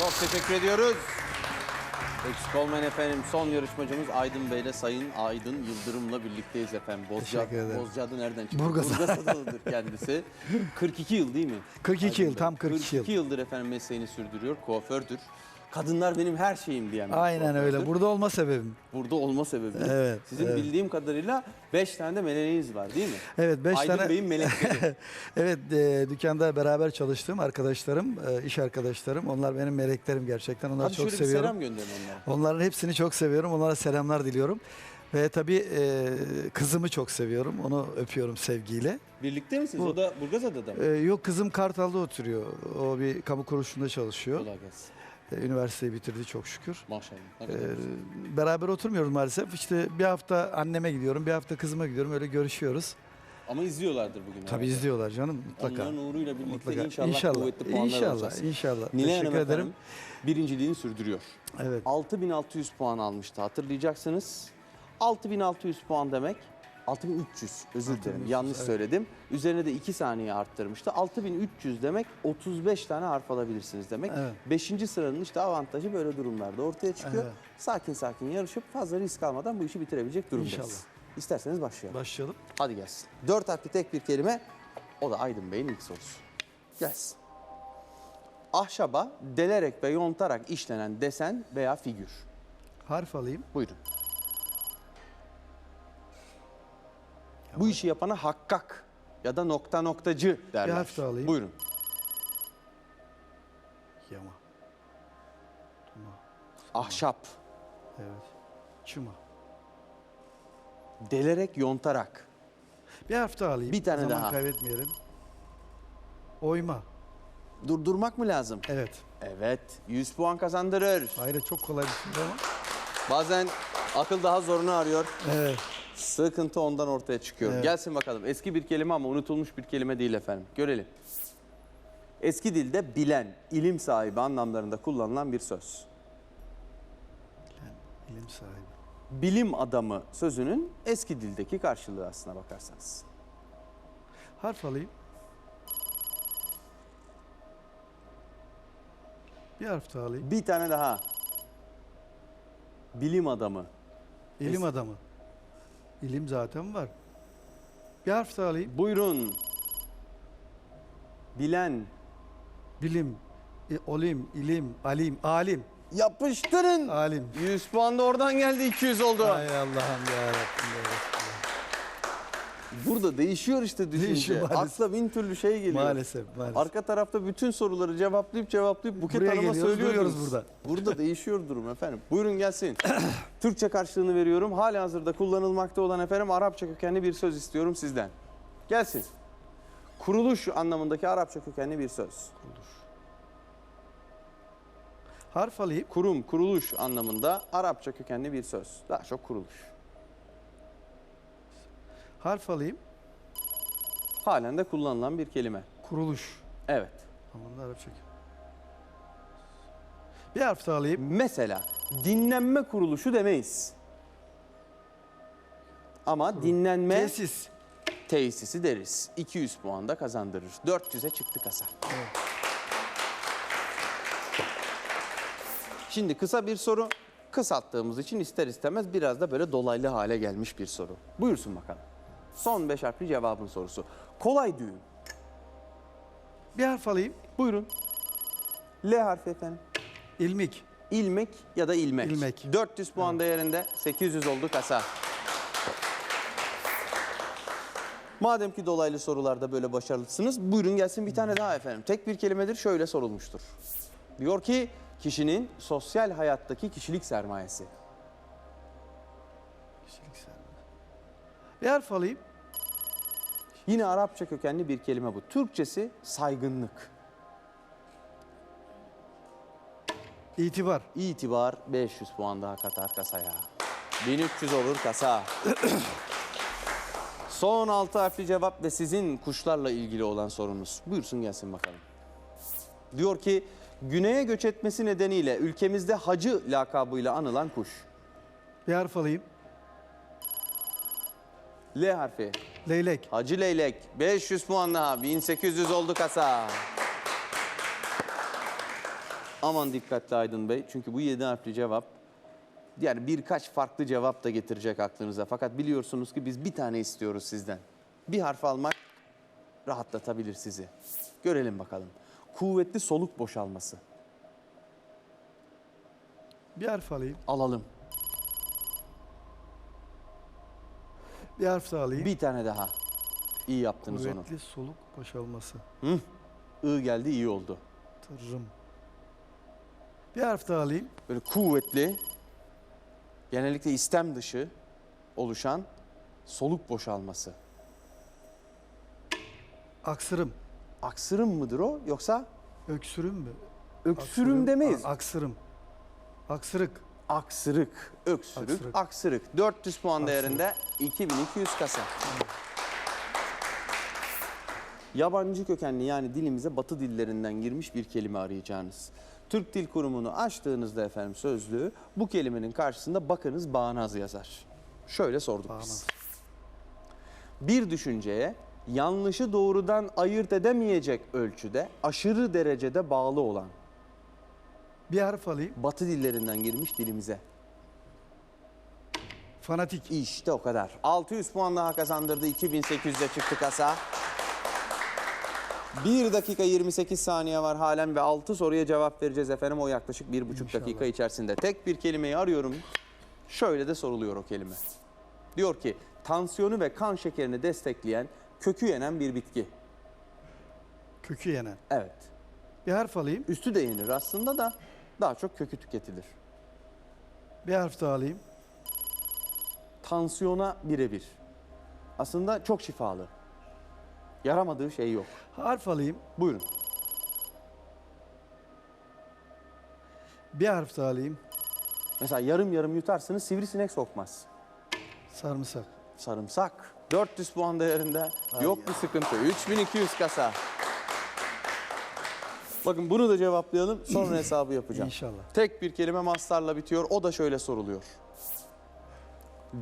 Çok teşekkür ediyoruz. Eksik olmayın efendim. Son yarışmacımız Aydın Bey ile Sayın Aydın Yıldırım'la birlikteyiz efendim. Bozca, Teşekkür ederim. Bozcaada nereden çıktı? Burgaz. Burgazadadır kendisi. 42 yıl değil mi? 42 yıl, Aydın Bey. tam 42 yıl. yıldır efendim mesleğini sürdürüyor. Kuafördür. Kadınlar benim her şeyim diyen bir Aynen öyle. kuafördür. Burada olma sebebim. Burada olma sebebi. Evet, Sizin evet. bildiğim kadarıyla 5 tane de meleğiniz var değil mi? Evet 5 Aydın tane. Bey'in melekleri. evet e, dükkanda beraber çalıştığım arkadaşlarım, e, iş arkadaşlarım. Onlar benim meleklerim gerçekten. Onları Hadi çok şöyle bir seviyorum. selam gönderin onlara. Onların hepsini çok seviyorum. Onlara selamlar diliyorum. Ve tabii e, kızımı çok seviyorum. Onu öpüyorum sevgiyle. Birlikte misiniz? Bu- O da Burgazada'da mı? E, yok kızım Kartal'da oturuyor. O bir kamu kuruluşunda çalışıyor. Kolay gelsin. E, üniversiteyi bitirdi çok şükür. Maşallah. Ne E, kadar güzel. beraber oturmuyoruz maalesef. İşte bir hafta anneme gidiyorum, bir hafta kızıma gidiyorum. Öyle görüşüyoruz. Ama izliyorlardır bugün. Tabii herhalde. izliyorlar canım mutlaka. Onların uğruyla birlikte Mutlaka. inşallah, İnşallah. kuvvetli puanlar İnşallah. alacağız. İnşallah. Nilay Teşekkür Hanım ederim. efendim birinciliğini sürdürüyor. Evet. 6600 puan almıştı hatırlayacaksınız. 6600 puan demek 6300 özür dilerim 6300, yanlış evet. söyledim. Üzerine de 2 saniye arttırmıştı. 6300 demek 35 tane harf alabilirsiniz demek. Evet. 5. sıranın işte avantajı böyle durumlarda ortaya çıkıyor. Evet. Sakin sakin yarışıp fazla risk almadan bu işi bitirebilecek durumdayız. İnşallah. İsterseniz başlayalım. Başlayalım. Hadi gelsin. Dört harfli tek bir kelime. O da Aydın Bey'in ilk sorusu. Gelsin. Ahşaba delerek ve yontarak işlenen desen veya figür. Harf alayım. Buyurun. Bu işi yapana hakkak ya da nokta noktacı derler. Bir harf daha alayım. Buyurun. Yama. Tuma. Ahşap. Evet. Çıma. Delerek yontarak. Bir harf daha alayım. Bir tane Zaman daha. kaybetmeyelim. Oyma. Durdurmak mı lazım? Evet. Evet. 100 puan kazandırır. Hayır çok kolay bir şey ama. Bazen akıl daha zorunu arıyor. Evet. Sıkıntı ondan ortaya çıkıyor. Evet. Gelsin bakalım. Eski bir kelime ama unutulmuş bir kelime değil efendim. Görelim. Eski dilde bilen, ilim sahibi anlamlarında kullanılan bir söz. İlim sahibi. Bilim adamı sözünün eski dildeki karşılığı aslına bakarsanız. Harf alayım. Bir harf daha alayım. Bir tane daha. Bilim adamı. İlim adamı. İlim zaten var. Bir harf daha alayım. Buyurun. Bilen. Bilim. E, olim, ilim, alim, alim. Yapıştırın. Alim. 100 puan da oradan geldi 200 oldu. Ay Allah'ım ya Rabbim ya Resulallah. Burada değişiyor işte düşünce. Değişiyor maalesef. Akla bin türlü şey geliyor. Maalesef, maalesef. Arka tarafta bütün soruları cevaplayıp cevaplayıp Buket Buraya Hanım'a geliyoruz, söylüyoruz. duruyoruz burada. Burada değişiyor durum efendim. Buyurun gelsin. Türkçe karşılığını veriyorum. Hali hazırda kullanılmakta olan efendim Arapça kökenli bir söz istiyorum sizden. Gelsin. Kuruluş anlamındaki Arapça kökenli bir söz. Harf alayım. Kurum, kuruluş anlamında Arapça kökenli bir söz. Daha çok kuruluş. Harf alayım. Halen de kullanılan bir kelime. Kuruluş. Evet. Aman da Arapça. Bir harf daha alayım. Mesela dinlenme kuruluşu demeyiz. Ama dinlenme Tesis. tesisi deriz. 200 puan da kazandırır. 400'e çıktı kasa. Şimdi kısa bir soru. Kısalttığımız için ister istemez biraz da böyle dolaylı hale gelmiş bir soru. Buyursun bakalım. Son beş harfli cevabın sorusu. Kolay düğün. Bir harf alayım. Buyurun. L harfi efendim. İlmik. İlmek ya da ilmek. İlmek. 400 puan değerinde 800 oldu kasa. Madem ki dolaylı sorularda böyle başarılısınız buyurun gelsin bir tane daha efendim. Tek bir kelimedir şöyle sorulmuştur. Diyor ki kişinin sosyal hayattaki kişilik sermayesi. Kişilik sermayesi. Bir harf alayım. Yine Arapça kökenli bir kelime bu. Türkçesi saygınlık. İtibar. İtibar 500 puan daha katar kasaya. 1300 olur kasa. Son altı harfli cevap ve sizin kuşlarla ilgili olan sorunuz. Buyursun gelsin bakalım. Diyor ki güneye göç etmesi nedeniyle ülkemizde hacı lakabıyla anılan kuş. Bir harf alayım. L harfi. Leylek. Hacı leylek 500 puan daha 1800 oldu kasa. Aman dikkatli Aydın Bey. Çünkü bu 7 harfli cevap yani birkaç farklı cevap da getirecek aklınıza. Fakat biliyorsunuz ki biz bir tane istiyoruz sizden. Bir harf almak rahatlatabilir sizi. Görelim bakalım. Kuvvetli soluk boşalması. Bir harf alayım. Alalım. Bir harf daha alayım. Bir tane daha. İyi yaptınız onu. Kuvvetli soluk boşalması. I geldi iyi oldu. Tırrım. Bir harf daha alayım. Böyle kuvvetli, genellikle istem dışı oluşan soluk boşalması. Aksırım. Aksırım mıdır o yoksa Öksürüm mü? öksürüm demeyiz. A- aksırım. Aksırık. Aksırık, öksürük, Aksırık. aksırık. 400 puan Aksırık. değerinde 2200 kasa. Yabancı kökenli yani dilimize batı dillerinden girmiş bir kelime arayacağınız. Türk Dil Kurumu'nu açtığınızda efendim sözlüğü bu kelimenin karşısında bakınız bağnaz yazar. Şöyle sorduk biz. Bağnaz. Bir düşünceye yanlışı doğrudan ayırt edemeyecek ölçüde aşırı derecede bağlı olan Bir harf alayım. batı dillerinden girmiş dilimize. Fanatik. İşte o kadar. 600 puan daha kazandırdı. 2800'e çıktı kasa. 1 dakika 28 saniye var halen ve 6 soruya cevap vereceğiz efendim. O yaklaşık 1,5 İnşallah. dakika içerisinde. Tek bir kelimeyi arıyorum. Şöyle de soruluyor o kelime. Diyor ki tansiyonu ve kan şekerini destekleyen kökü yenen bir bitki. Kökü yenen. Evet. Bir harf alayım. Üstü de yenir aslında da daha çok kökü tüketilir. Bir harf daha alayım. Tansiyona birebir. Aslında çok şifalı. Yaramadığı şey yok. Harf alayım. Buyurun. Bir harf daha alayım. Mesela yarım yarım yutarsınız sivrisinek sokmaz. Sarımsak. Sarımsak 400 puan değerinde Ay yok ya. bir sıkıntı. 3200 kasa. Bakın bunu da cevaplayalım sonra hesabı yapacağım. İnşallah. Tek bir kelime mastarla bitiyor. O da şöyle soruluyor.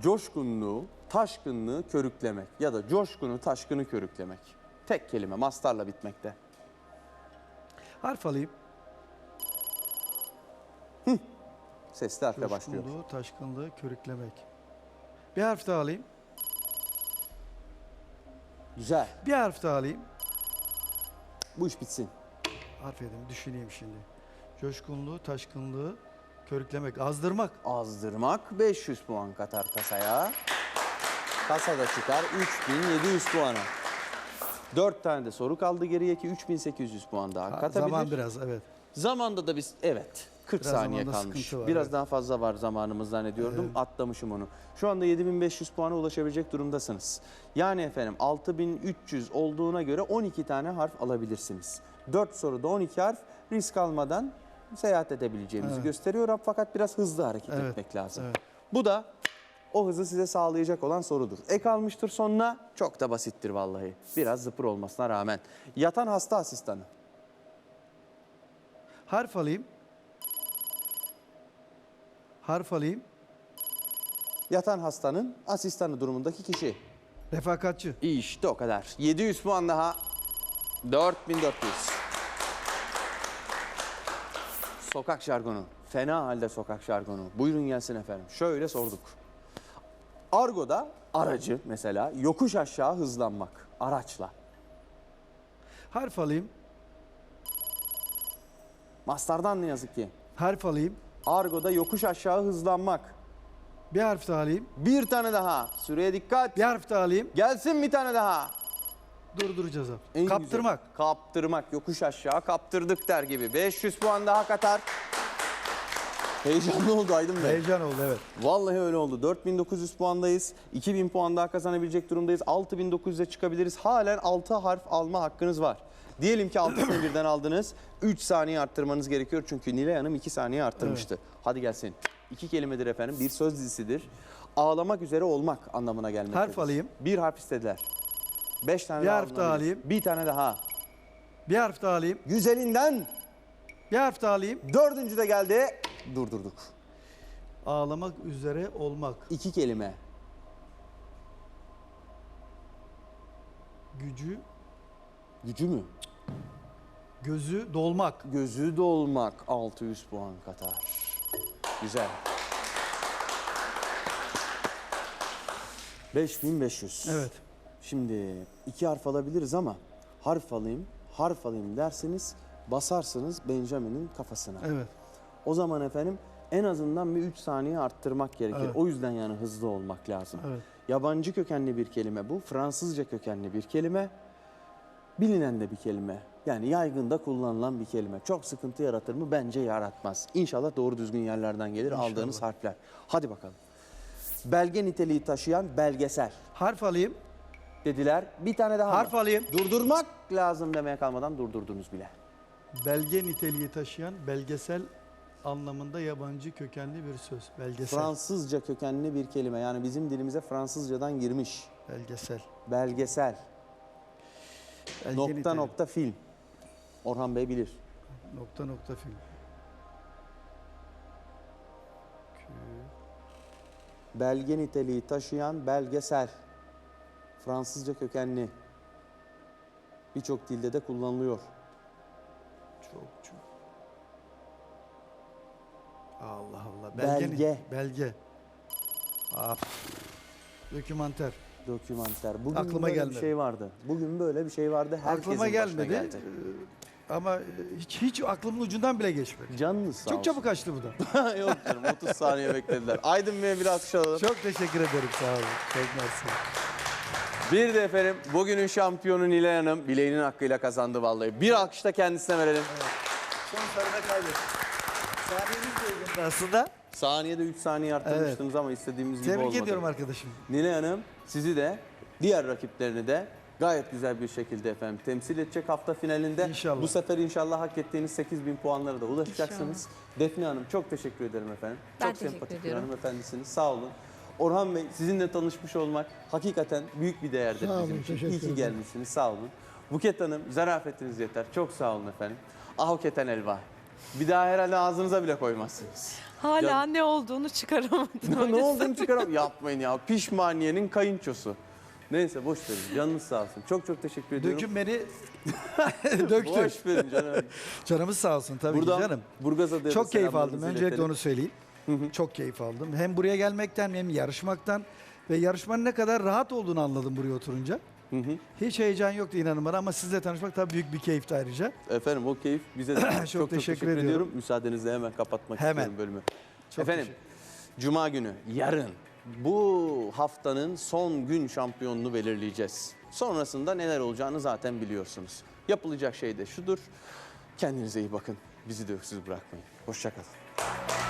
Coşkunluğu, taşkınlığı körüklemek ya da coşkunu, taşkını körüklemek. Tek kelime mastarla bitmekte. Harf alayım. Sesli harfle başlıyor. Coşkunluğu, taşkınlığı, körüklemek. Bir harf daha alayım. Güzel. Bir harf daha alayım. Bu iş bitsin. Harf edeyim, düşüneyim şimdi. Coşkunluğu, taşkınlığı, körüklemek, azdırmak. Azdırmak 500 puan katar kasaya. Kasada çıkar 3700 puana. 4 tane de soru kaldı geriye ki 3800 puan daha Ha, katabilir. Zaman biraz evet. Zamanda da biz evet 40 Biraz saniye zamanda kalmış. sıkıntı var, Biraz evet. daha fazla var zamanımız zannediyordum. Atlamışım onu. Şu anda 7500 puana ulaşabilecek durumdasınız. Yani efendim 6300 olduğuna göre 12 tane harf alabilirsiniz. 4 soruda 12 harf risk almadan seyahat edebileceğimizi Evet. gösteriyor ama biraz hızlı hareket Evet, etmek lazım. evet. Bu da o hızı size sağlayacak olan sorudur. Ek almıştır sonuna çok da basittir vallahi. Biraz zıpır olmasına rağmen. Yatan hasta asistanı. Harf alayım. Harf alayım. Yatan hastanın asistanı durumundaki kişi. Refakatçi. İşte o kadar. 700 puan daha. 4400. Sokak jargonu. Fena halde sokak jargonu. Buyurun gelsin efendim. Şöyle sorduk. Argo'da aracı mesela yokuş aşağı hızlanmak araçla. Harf alayım. Mastardan ne yazık ki. Harf alayım. Argo'da yokuş aşağı hızlanmak. Bir harf daha alayım. Bir tane daha. Süreye dikkat. Bir harf daha alayım. Gelsin bir tane daha. Durduracağız abi. En Kaptırmak. güzel. Kaptırmak. Yokuş aşağı kaptırdık der gibi. 500 puan daha katar. Heyecanlı oldu Aydın Bey. Heyecan oldu evet. Vallahi öyle oldu. 4900 puandayız. 2000 puan daha kazanabilecek durumdayız. 6900'e çıkabiliriz. Halen 6 harf alma hakkınız var. Diyelim ki 6'sını birden aldınız. 3 saniye arttırmanız gerekiyor. Çünkü Nilay Hanım 2 saniye arttırmıştı. Hadi gelsin. İki kelimedir efendim. Bir söz dizisidir. Ağlamak üzere olmak anlamına gelmektedir. Harf alayım. Bir harf istediler. 5 tane Bir daha harf daha alınabilir. alayım. Bir tane daha. Bir harf daha alayım. Güzelinden Bir harf daha alayım. dördüncü de geldi. Durdurduk. Ağlamak üzere olmak. İki kelime. Gücü. Gücü mü? Gözü dolmak. Gözü dolmak 600 puan Katar. Güzel. 5500. Evet. Şimdi iki harf alabiliriz ama harf alayım, harf alayım derseniz basarsınız Benjamin'in kafasına. Evet. O zaman efendim en azından bir 3 saniye arttırmak gerekir. Evet. O yüzden yani hızlı olmak lazım. Evet. Yabancı kökenli bir kelime bu. Fransızca kökenli bir kelime. Bilinen de bir kelime. Yani yaygında kullanılan bir kelime. Çok sıkıntı yaratır mı? Bence yaratmaz. İnşallah doğru düzgün yerlerden gelir İnşallah. aldığınız harfler. Hadi bakalım. Belge niteliği taşıyan belgesel Harf alayım. Dediler. Bir tane daha Harf mı? alayım. Durdurmak lazım demeye kalmadan durdurdunuz bile. Belge niteliği taşıyan belgesel anlamında yabancı kökenli bir söz. Belgesel. Fransızca kökenli bir kelime. Yani bizim dilimize Fransızcadan girmiş. Belgesel. Belgesel. Belge nokta niteliği. nokta film. Orhan Bey bilir. Nokta nokta film. Belge niteliği taşıyan belgesel. Fransızca kökenli. Birçok dilde de kullanılıyor. Çok çok. Allah Allah. Belge. Belge. pf. Dokümanter. Dokümanter. Bugün Aklıma böyle gelmedi. bir şey vardı. Bugün böyle bir şey vardı. Herkesin Aklıma gelmedi. gelecek. Ee, Ama e, hiç hiç aklımın ucundan bile geçmedi. Canınız sağ Çok olsun. çabuk açtı bu da. Yok canım 30 saniye beklediler. Aydın Bey'e bir alkış alalım. Çok teşekkür ederim. Sağ olun. Çok mersi. Bir de efendim bugünün şampiyonu Nilay Hanım bileğinin hakkıyla kazandı vallahi. Bir alkış da kendisine verelim. Son sarıda kaybettim. Saniyeniz de uygundu aslında. Saniyede 3 saniye arttırmıştınız ama istediğimiz gibi Tebrik olmadı. ediyorum arkadaşım. Nilay Hanım sizi de diğer rakiplerini de gayet güzel bir şekilde efendim temsil edecek hafta finalinde. İnşallah. Bu sefer inşallah hak ettiğiniz 8000 puanlara da ulaşacaksınız. Defne Hanım çok teşekkür ederim efendim. Ben çok teşekkür sempatik bir ediyorum. hanımefendisiniz. Sağ olun. Orhan Bey sizinle tanışmış olmak hakikaten büyük bir değerdir Sağ olun, bizim için. teşekkür İyi ki gelmişsiniz. Sağ olun. Buket Hanım zarafetiniz yeter. Çok sağ olun efendim. Ah keten elva. Bir daha herhalde ağzınıza bile koymazsınız. Hala Ya- ne olduğunu çıkaramadım. ne öyle olduğunu çıkaram. Yapmayın ya. Pişmaniyenin kayınçosu. Neyse boş verin. Canınız sağ olsun. Çok çok teşekkür ediyorum. Dökün beni. Döktün. Boş verin canım. Canımız sağ olsun tabii Buradan ki canım. Da Çok keyif aldım. Öncelikle onu söyleyeyim. Çok keyif aldım. Hem buraya gelmekten hem yarışmaktan ve yarışmanın ne kadar rahat olduğunu anladım buraya oturunca. Hı hı. Hiç heyecan yoktu inanın bana ama sizle tanışmak tabii büyük bir keyifti ayrıca. Efendim o keyif bize de çok, çok, teşekkür teşekkür, ediyorum. ediyorum. Müsaadenizle hemen kapatmak Hemen. istiyorum bölümü. Çok Efendim Cuma günü yarın bu haftanın son gün şampiyonunu belirleyeceğiz. Sonrasında neler olacağını zaten biliyorsunuz. Yapılacak şey de şudur. Kendinize iyi bakın. Bizi de öksüz bırakmayın. Hoşçakalın.